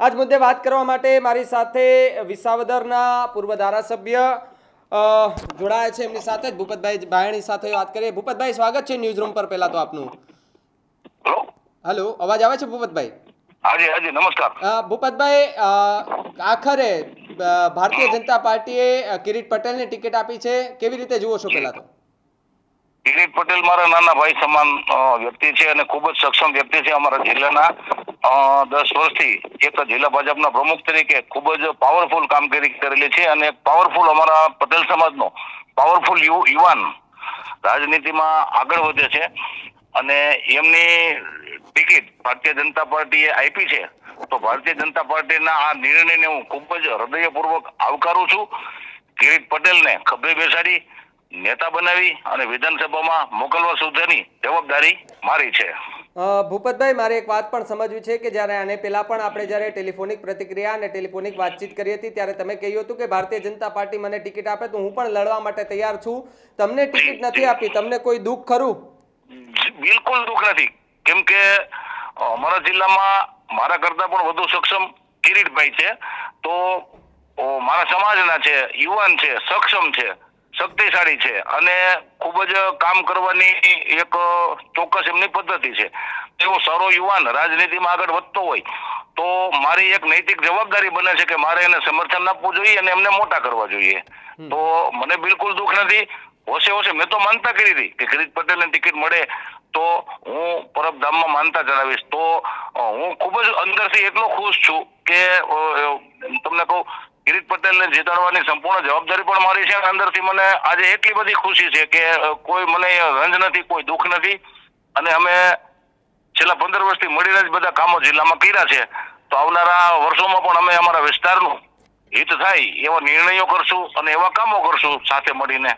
આજ મુદ્દે વાત કરવા માટે મારી સાથે વિસાવદરના પૂર્વ ધારાસભ્ય જોડાયા છે એમની સાથે જ ભૂપતભાઈ ભાયણી સાથે વાત કરીએ. ભૂપતભાઈ સ્વાગત છે ન્યૂઝ રૂમ પર પહેલા તો આપનું. હેલો અવાજ આવે છે ભૂપતભાઈ? હાજી હાજી નમસ્કાર. ભૂપતભાઈ આખરે ભારતીય જનતા પાર્ટીએ કિરીટ પટેલને ટિકિટ આપી છે. કેવી રીતે જુઓ છો પહેલા તો? કિરીટ પટેલ મારા નાના ભાઈ સમાન વ્યક્તિ છે અને ખૂબ જ સક્ષમ વ્યક્તિ છે અમારા જિલ્લાના. દસ વર્ષથી એક જિલ્લા ભાજપના પ્રમુખ તરીકે ખૂબ જ પાવરફુલ કામગીરી કરેલી છે અને પાવરફુલ અમારા પટેલ સમાજનો પાવરફુલ યુવાન રાજનીતિમાં આગળ વધે છે. અને એમની ટિકિટ ભારતીય જનતા પાર્ટીએ આપી છે. તો ભારતીય જનતા પાર્ટીના આ નિર્ણયને હું ખૂબ જ હૃદયપૂર્વક આવકારું છું. કિરીટ પટેલને ખભે બેસાડી નેતા બનાવી અને વિધાનસભામાં મોકલવા સુધીની જવાબદારી મારી છે. ભૂપતભાઈ મારે એક વાત પણ સમજવી છે કે જ્યારે આને પહેલાં પણ આપણે જ્યારે ટેલિફોનિક પ્રતિક્રિયા અને ટેલિફોનિક વાતચીત કરી હતી ત્યારે તમે કહ્યું હતું કે ભારતીય જનતા પાર્ટી મને ટિકિટ આપે તો હું પણ લડવા માટે તૈયાર છું. તમને ટિકિટ નથી આપી તમને કોઈ દુઃખ ખરું? બિલકુલ દુઃખ નથી. કેમ કે અમારા જિલ્લામાં મારા કરતા પણ વધુ સક્ષમ કિરીટભાઈ છે. તો મારા સમાજના છે યુવાન છે સક્ષમ છે. શક્તિશાળી છે અને ખૂબ જ કામ કરવાની એક ચોક્કસ એમની પદ્ધતિ છે. એવો સારો યુવાન રાજનીતિમાં આગળ વધતો હોય તો મારી એક નૈતિક જવાબદારી બને છે કે મારે એને સમર્થન આપવું જોઈએ અને એમને મોટા કરવા જોઈએ. તો મને બિલકુલ દુઃખ નથી. હોશે હોશે મેં તો માનતા કરી હતી કે કિરીટ પટેલને ટિકિટ મળે તો હું પરબધામમાં માનતા જણાવીશ. તો હું ખૂબ જ અંદરથી એટલો ખુશ છું કે તમને કહું કિરીટ પટેલને જીતાડવાની સંપૂર્ણ જવાબદારી પણ મારી છે અંદરથી મને આજે એટલી બધી ખુશી છે કે કોઈ મને રંજ નથી, કોઈ દુઃખ નથી. અને અમે છેલ્લા પંદર વર્ષથી મળીને જ બધા કામો જિલ્લામાં કર્યા છે. તો આવનારા વર્ષોમાં પણ અમે અમારા વિસ્તારનું હિત થાય એવા નિર્ણયો કરશું અને એવા કામો કરશું સાથે મળીને.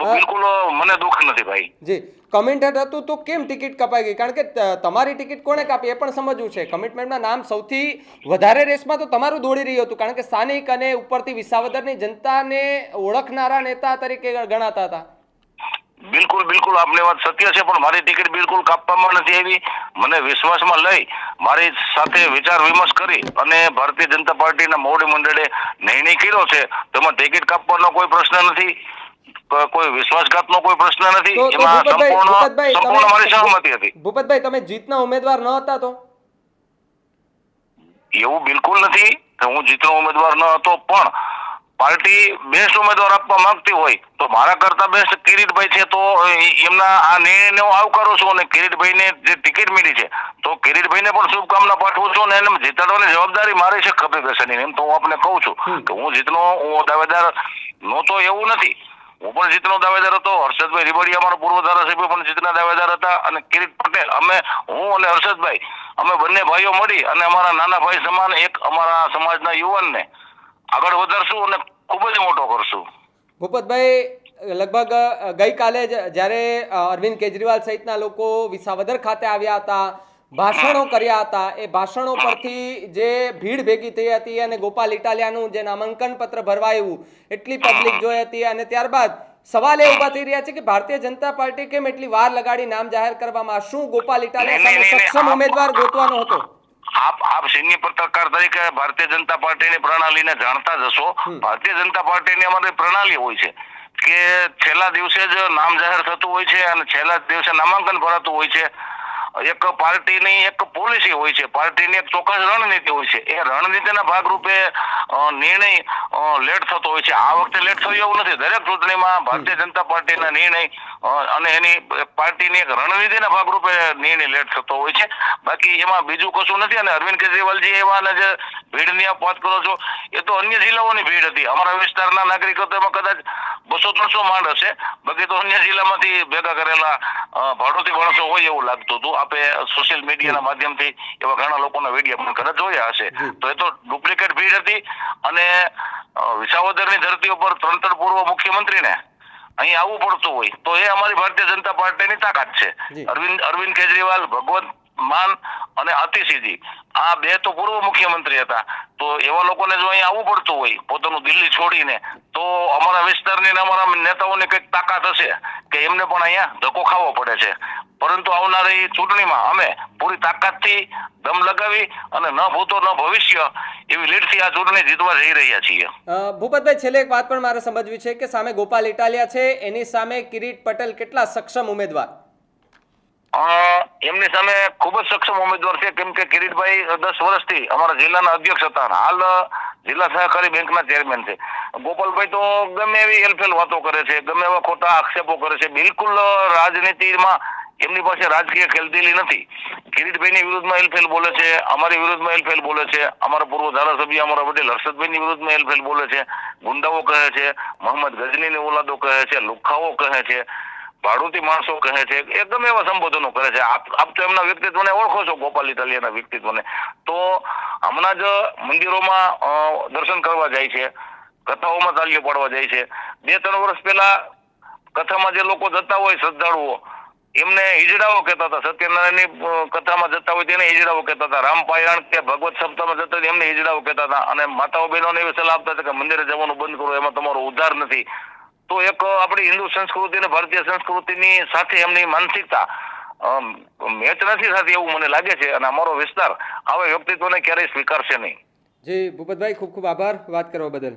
બિલકુલ મને દુઃખ નથી ભાઈ. જી. કમિટેડ હતું તો કેમ ટિકિટ કપાઈ ગઈ? કારણ કે તમારી ટિકિટ કોને કાપી? એ પણ સમજવું છે. કમિટમેન્ટના નામ સૌથી વધારે રેસમાં તો તમારું દોડી રહ્યું હતું. કારણ કે સ્થાનિક અને ઉપરથી વિસાવદરની જનતાને ઓળખનારા નેતા તરીકે ગણાતા હતા. બિલકુલ બિલકુલ આપની વાત સત્ય છે પણ મારી ટિકિટ બિલકુલ કાપવામાં નથી આવી. મને વિશ્વાસમાં લઈ મારી સાથે વિચાર વિમર્શ કરી અને ભારતીય જનતા પાર્ટીના મોવડી મંડળે નિર્ણય કર્યો છે. તેમાં ટિકિટ કાપવાનો કોઈ પ્રશ્ન નથી. કોઈ વિશ્વાસઘાતનો કોઈ પ્રશ્ન નથી. એમાં સંપૂર્ણ સંપૂર્ણ મારી સહમતિ હતી. ભૂપતભાઈ તમે જીતના ઉમેદવાર ન હતા તો? એવું બિલકુલ નથી કે હું જીતનો ઉમેદવાર ન હતો પણ પાર્ટી બેસ્ટ ઉમેદવાર આપવા માંગતી હોય તો મારા કરતા બેસ્ટ કિરીટભાઈ છે તો એમના આ નિર્ણયને હું આવકારું છું અને કિરીટભાઈને જે ટિકિટ મળી છે તો કિરીટભાઈને પણ શુભકામના પાઠવું છું અને એને જીતાડવાની જવાબદારી મારી છે ખભે બેસાડીને. એમ તો હું આપને કહું છું કે હું જીતનો હું દાવેદાર નહોતો એવું નથી. હું પણ જીતનો દાવેદાર હતો, હર્ષદભાઈ રીબડિયા અમારો પૂર્વ ધારાસભ્ય પણ જીતના દાવેદાર હતા અને કિરીટ પટેલ, અમે, હું અને હર્ષદભાઈ, અમે બંને ભાઈઓ મળી અને અમારા નાના ભાઈ સમાન એક અમારા સમાજના યુવાનને આગળ વધારશું અને ખૂબ જ મોટો કરશું. ભૂપતભાઈ, લગભગ ગઈકાલે જ જ્યારે અરવિંદ કેજરીવાલ સહિતના લોકો વિસાવદર ખાતે આવ્યા હતા ભાષણો કર્યા હતા. એ ભાષણો પરથી જે ભીડ ભેગી થઈ હતી અને ગોપાલ ઇટાલિયાનું જે નામાંકન પત્ર ભરવાયું એટલી પબ્લિક જોઈ હતી અને ત્યારબાદ સવાલ એ ઊભા થઈ રહ્યા છે કે ભારતીય જનતા પાર્ટી કેમ એટલી વાર લગાડી નામ જાહેર કરવામાં? શું ગોપાલ ઇટાલિયા સામે સક્ષમ ઉમેદવાર ગોતવાનો હતો? આપ આપ સૈન્ય પત્રકાર તરીકે ભારતીય જનતા પાર્ટીની પ્રણાલીને જાણતા જ હશો. ભારતીય જનતા પાર્ટીની અમારી પ્રણાલી હોય છે કે છેલ્લા દિવસે જ નામ જાહેર થતું હોય છે અને છેલ્લા દિવસે નામાંકન ભરાતું હોય છે. એક પાર્ટીની એક પોલિસી હોય છે, પાર્ટીની એક ચોક્કસ રણનીતિ હોય છે. એ રણનીતિના ભાગરૂપે નિર્ણય લેટ થતો હોય છે. આ વખતે લેટ થયો એવું નથી. દરેક ચૂંટણીમાં ભારતીય જનતા પાર્ટીના નિર્ણય અને એની પાર્ટીની એક રણનીતિના ભાગરૂપે નિર્ણય લેટ થતો હોય છે. બાકી એમાં બીજું કશું નથી. અને અરવિંદ કેજરીવાલજી એવા જે ભીડની આપ વાત કરો છો, એ તો અન્ય જિલ્લાઓની ભીડ હતી. અમારા વિસ્તારના નાગરિકો તો એમાં કદાચ બસો ત્રણસો માંડ હશે. બાકી તો અન્ય જિલ્લામાંથી ભેગા કરેલા ભાડોથી માણસો હોય એવું લાગતું હતું. આપે સોશિયલ મીડિયાના માધ્યમથી એવા ઘણા લોકોના વીડિયો પણ કદાચ જોયા હશે. તો એ તો ડુપ્લિકેટ ભીડ હતી અને વિસાવદરની ધરતી ઉપર ત્રણ ત્રણ પૂર્વ મુખ્યમંત્રીને અહીં આવવું પડતું હોય. તો એ અમારી ભારતીય જનતા પાર્ટીની તાકાત છે. અરવિંદ અરવિંદ કેજરીવાલ ભગવત માન અને અતિસિદ્ધિ. આ બે તો પૂર્વ મુખ્યમંત્રી હતા. તો એવા લોકોને જો અહીંયા આવવું પડતું હોય, પોતાનું દિલ્હી છોડીને, તો અમારા વિસ્તારની અમારા નેતાઓની કંઈક તાકાત હશે કે એમને પણ અહીંયા ધક્કો ખાવો પડે છે. પરંતુ આવનારી ચૂંટણીમાં અમે પૂરી તાકાતથી દમ લગાવી અને ન ભૂતો ન ભવિષ્ય એવી લીડથી આ ચૂંટણી જીતવા જઈ રહ્યા છીએ. ભૂપતભાઈ, છેલ્લે એક વાત પણ મારે સમજવી છે કે સામે ગોપાલ ઇટાલિયા છે, એની સામે કિરીટ પટેલ કેટલા સક્ષમ ઉમેદવાર? એમની સામે ખૂબ જ સક્ષમ ઉમેદવાર છે, કેમ કે કિરીટભાઈ દસ વર્ષથી અમારા જિલ્લાના અધ્યક્ષ હતા હાલ જિલ્લા સહકારી બેંકના ચેરમેન છે. ગોપાલભાઈ તો ગમે એવી હેલફેલ વાતો કરે છે, ગમે એવા ખોટા આક્ષેપો કરે છે, બિલકુલ રાજનીતિમાં એમની પાસે રાજકીય ખેલદિલી નથી. કિરીટભાઈની વિરુદ્ધમાં હેલફેલ બોલે છે, અમારી વિરુદ્ધમાં હેલફેલ બોલે છે, અમારા પૂર્વ ધારાસભ્ય, અમારા વડીલ હર્ષદભાઈની વિરુદ્ધમાં હેલફેલ બોલે છે, ગુંડાઓ કહે છે, મોહમ્મદ ગજનીની ઓલાદો કહે છે, લુખાઓ કહે છે. ભાડુતી માણસો કહે છે એકદમ એવા સંબોધનો કરે છે. આપ આપ તો એમના વ્યક્તિત્વને ઓળખો છો, ગોપાલ ઇટાલિયાના વ્યક્તિત્વને. તો હમણાં જ મંદિરોમાં દર્શન કરવા જાય છે, કથાઓમાં તાલીઓ પાડવા જાય છે. બે ત્રણ વર્ષ પહેલા કથામાં જે લોકો જતા હોય શ્રદ્ધાળુઓ, એમને હિજડાઓ કહેતા હતા. સત્યનારાયણની કથામાં જતા હોય તેને હિજડાઓ કહેતા હતા. રામપાયણ કે ભગવત સપ્તાહમાં જતા હોય એમને હિજડાઓ કહેતા હતા. અને માતાઓ બહેનોને એવી સલાહ આપતા હતા કે મંદિરે જવાનું બંધ કરો, એમાં તમારો ઉદ્ધાર નથી. તો એક આપણી હિન્દુ સંસ્કૃતિ અને ભારતીય સંસ્કૃતિની સાથે એમની માનસિકતા મેચ નથી થતી એવું મને લાગે છે અને અમારો વિસ્તાર આવા વ્યક્તિત્વને ક્યારેય સ્વીકારશે નહીં. જી, ભૂપતભાઈ, ખૂબ ખૂબ આભાર વાત કરવા બદલ.